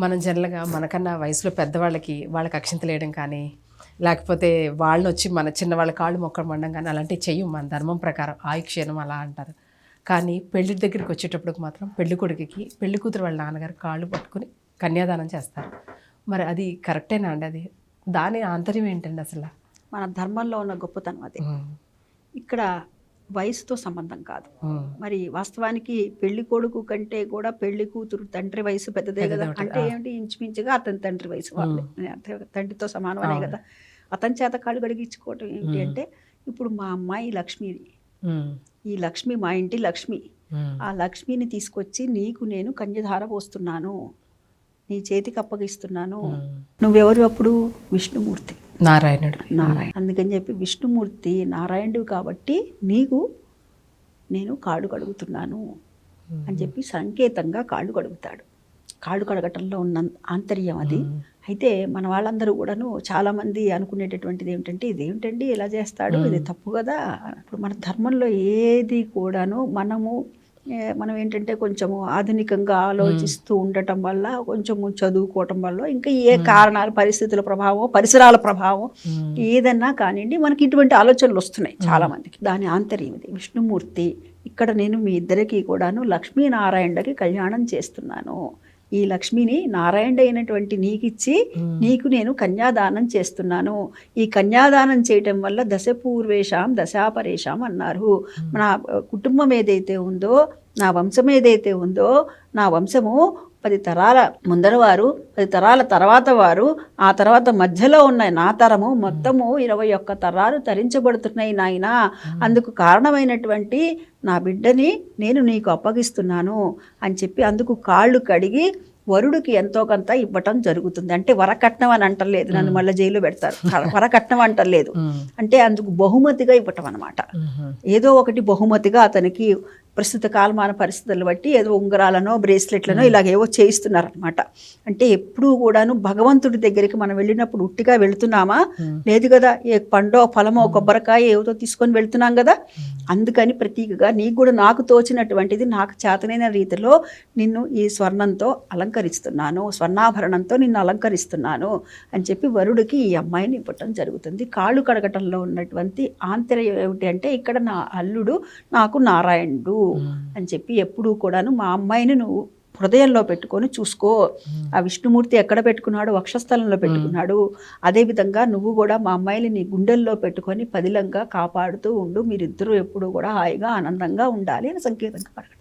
మనం జనరల్గా మనకన్నా వయసులో పెద్దవాళ్ళకి వాళ్ళకి అక్షింతలు వేయడం కానీ లేకపోతే వాళ్ళని వచ్చి మన చిన్న వాళ్ళ కాళ్ళు మొక్కడం కానీ అలాంటివి చెయ్యం మన ధర్మం ప్రకారం ఆయుక్షేణం అలా అంటారు. కానీ పెళ్ళి దగ్గరికి వచ్చేటప్పటికి మాత్రం పెళ్ళి కొడుకుకి పెళ్ళి కూతురు వాళ్ళ నాన్నగారు కాళ్ళు పట్టుకుని కన్యాదానం చేస్తారు. మరి అది కరెక్టేనా అండి అది? దాని ఆంతర్యం ఏంటండి అసలు? మన ధర్మంలో ఉన్న గొప్పతనం అది. ఇక్కడ వయసుతో సంబంధం కాదు. మరి వాస్తవానికి పెళ్ళి కొడుకు కంటే కూడా పెళ్ళి కూతురు తండ్రి వయసు పెద్దదే కదా. అంటే. ఏమిటి ఇంచుమించుగా అతని తండ్రి వయసు వాళ్ళే? తండ్రితో సమానమనే కదా. అతని చేత కాళ్ళు గడిగించుకోవటం ఏమిటి అంటే ఇప్పుడు మా అమ్మాయి లక్ష్మిది ఉమ్, ఈ లక్ష్మి మా ఇంటి లక్ష్మి. ఆ లక్ష్మిని తీసుకొచ్చి నీకు నేను కన్యధార పోస్తున్నాను. నీ చేతికి అప్పగిస్తున్నాను. నువ్వెవరు అప్పుడు? విష్ణుమూర్తి. నారాయణుడు. నారాయణ. అందుకని చెప్పి విష్ణుమూర్తి నారాయణుడు కాబట్టి నీకు నేను కాళ్ళు కడుగుతున్నాను అని చెప్పి సంకేతంగా కాళ్ళు కడుగుతాడు. కాళ్ళు కడగటంలో ఉన్న ఆంతర్యం అది. అయితే మన వాళ్ళందరూ కూడాను చాలా మంది అనుకునేటటువంటిది ఏమిటంటే ఇదేమిటండి ఇలా చేస్తాడు? ఇది తప్పు కదా? ఇప్పుడు మన ధర్మంలో ఏది కూడాను మనము మనం ఏంటంటే కొంచెము ఆధునికంగా ఆలోచిస్తూ ఉండటం వల్ల కొంచెము చదువుకోవటం వల్ల ఇంకా ఏ కారణాలు పరిస్థితుల ప్రభావం పరిసరాల ప్రభావం ఏదన్నా కానివ్వండి మనకి ఇటువంటి ఆలోచనలు వస్తున్నాయి చాలా మందికి దాని ఆంతర్యం ఇది. విష్ణుమూర్తి ఇక్కడ నేను మీ ఇద్దరికి కూడాను లక్ష్మీనారాయణకి కళ్యాణం చేస్తున్నాను. ఈ లక్ష్మిని నారాయణ అయినటువంటి నీకిచ్చి నీకు నేను కన్యాదానం చేస్తున్నాను. ఈ కన్యాదానం చేయటం వల్ల దశ పూర్వేషాం దశాపరేషాం అన్నారు. నా కుటుంబం ఏదైతే ఉందో నా వంశం ఏదైతే ఉందో నా వంశము పది తరాల ముందర వారు పది తరాల తర్వాత వారు ఆ తర్వాత మధ్యలో ఉన్న నా తరము మొత్తము ఇరవై ఒక్క తరాలు తరించబడుతున్నాయి నాయన. అందుకు కారణమైనటువంటి నా బిడ్డని నేను నీకు అప్పగిస్తున్నాను అని చెప్పి అందుకు కాళ్ళు కడిగి వరుడికి ఎంతో కొంత ఇవ్వటం జరుగుతుంది. అంటే వరకట్నం అని అంటలేదు. నన్ను మళ్ళీ జైల్లో పెడతారు. వరకట్నం అంటలేదు. అంటే అందుకు బహుమతిగా ఇవ్వటం అనమాట ఏదో ఒకటి బహుమతిగా అతనికి ప్రస్తుత కాలమాన పరిస్థితులను బట్టి ఏదో ఉంగరాలనో బ్రేస్లెట్లనో ఇలాగేవో చేయిస్తున్నారనమాట అంటే ఎప్పుడూ కూడాను భగవంతుడి దగ్గరికి మనం వెళ్ళినప్పుడు ఉట్టిగా వెళుతున్నామా? లేదు కదా ఏ పండో ఫలమో కొబ్బరికాయ ఏదో తీసుకొని వెళ్తున్నాం కదా? అందుకని ప్రతీకగా నీకు కూడా నాకు తోచినటువంటిది నాకు చేతనైన రీతిలో నిన్ను ఈ స్వర్ణంతో అలంకరిస్తున్నాను స్వర్ణాభరణంతో నిన్ను అలంకరిస్తున్నాను అని చెప్పి వరుడికి ఈ అమ్మాయిని ఇవ్వటం జరుగుతుంది. కాళ్ళు కడగటంలో ఉన్నటువంటి ఆంతర్యం ఏమిటి అంటే ఇక్కడ నా అల్లుడు నాకు నారాయణుడు. అని చెప్పి ఎప్పుడూ కూడాను మా అమ్మాయిని నువ్వు హృదయంలో పెట్టుకొని చూసుకో. ఆ విష్ణుమూర్తి ఎక్కడ పెట్టుకున్నాడు వక్షస్థలంలో పెట్టుకున్నాడు. అదేవిధంగా నువ్వు కూడా మా అమ్మాయిని నీ గుండెల్లో పెట్టుకొని పదిలంగా కాపాడుతూ ఉండు. మీరిద్దరూ ఎప్పుడూ కూడా హాయిగా ఆనందంగా ఉండాలి అని సంకేతంగా పడగ